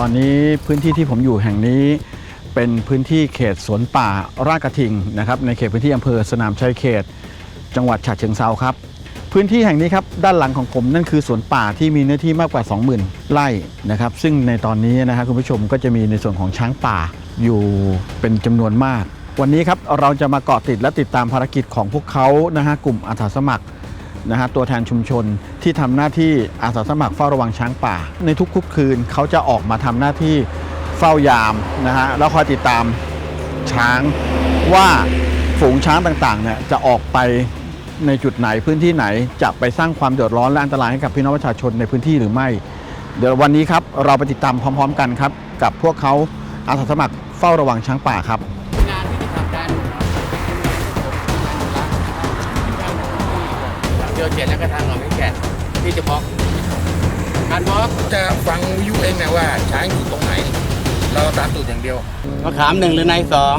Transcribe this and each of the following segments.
ตอนนี้พื้นที่ที่ผมอยู่แห่งนี้เป็นพื้นที่เขตสวนป่าราชกระทิงนะครับในเขตพื้นที่อำเภอสนามชัยเขต จังหวัดฉะเชิงเซาครับ พื้นที่แห่งนี้ครับด้านหลังของผมนั่นคือสวนป่าที่มีเนื้อที่มากกว่า 20,000 ไร่นะครับ ซึ่งในตอนนี้นะครับคุณผู้ชมก็จะมีในส่วนของช้างป่าอยู่เป็นจำนวนมาก วันนี้ครับเราจะมาเกาะติดและติดตามภารกิจของพวกเขานะฮะกลุ่มอาสาสมัคร นะฮะตัวแทนชุมชนที่ทำหน้าที่อาสาสมัครเฝ้าระวังช้างป่า ในทุกๆคืนเขาจะออกมาทำหน้าที่เฝ้ายามนะฮะแล้วคอยติดตามช้างว่าฝูงช้างต่างๆเนี่ยจะออกไปในจุดไหนพื้นที่ไหนจะไปสร้างความเดือดร้อนและอันตรายให้กับพี่น้องประชาชนในพื้นที่หรือไม่ เดี๋ยววันนี้ครับเราไปติดตามพร้อม ๆ กันครับกับพวกเขาอาสาสมัครเฝ้าระวังช้างป่าครับ เดียวเจ็ดแล้วก็ทางหนองไม่แก่นที่จะบล็อกการบล็อกจะฟังวิทยุเองนะว่าช้างอยู่ตรงไหน เราตามตูดอย่างเดียวมะขามหนึ่งหรือในสอง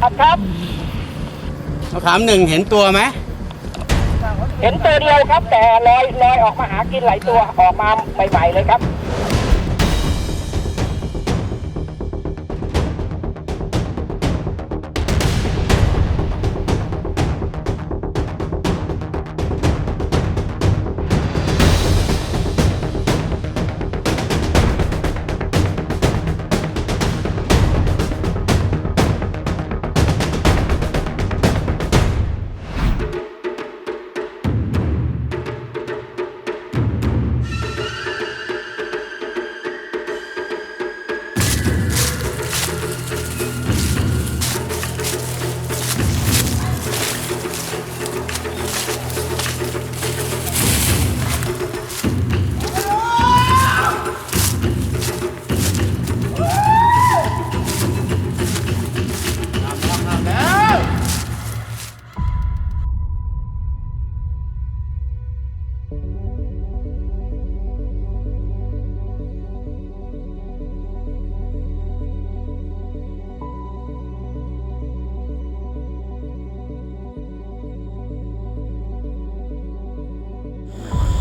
ครับครับมะขามหนึ่งเห็นตัวไหมเห็นตัวเดียวครับ แต่ลอยลอยออกมาหากินหลายตัวออกมาใหม่ๆเลยครับ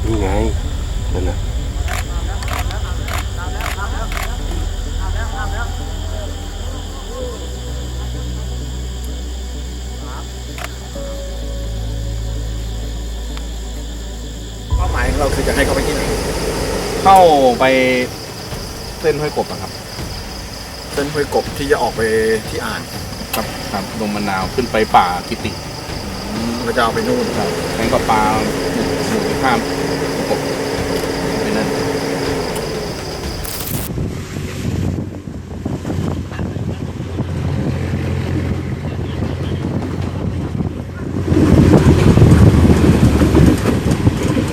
นี่ไงนั่นนะเป้าหมายของเราคือจะให้เขาไปที่ไหนเข้าไปเส้นห้วยกบอะครับ เส้นห้วยกบที่จะออกไปที่อ่านครับครับลงมะนาวขึ้นไปป่ากิติเราจะเอาไปนู่นครับแทงกับปลาหมู่ หมู่ข้ามกบไปนั่น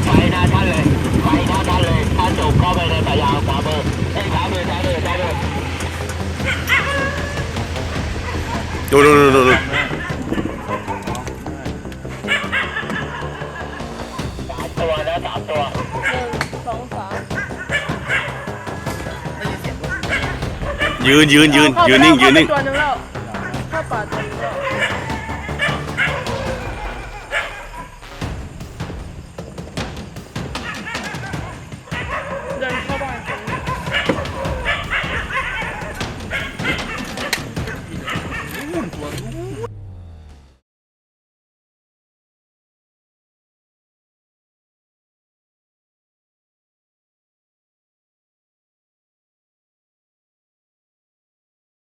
ไปหน้าท่านเลยไปหน้าท่านเลยท่านจบเข้าไปในสายยาวขวามือเอ้ยขวามือซ้ายมือซ้ายมือดูดูดูดู ตัวนะสามตัวยืนยืนยืนยืนนิ่งยืนนิ่งตัวหนึงแล้ว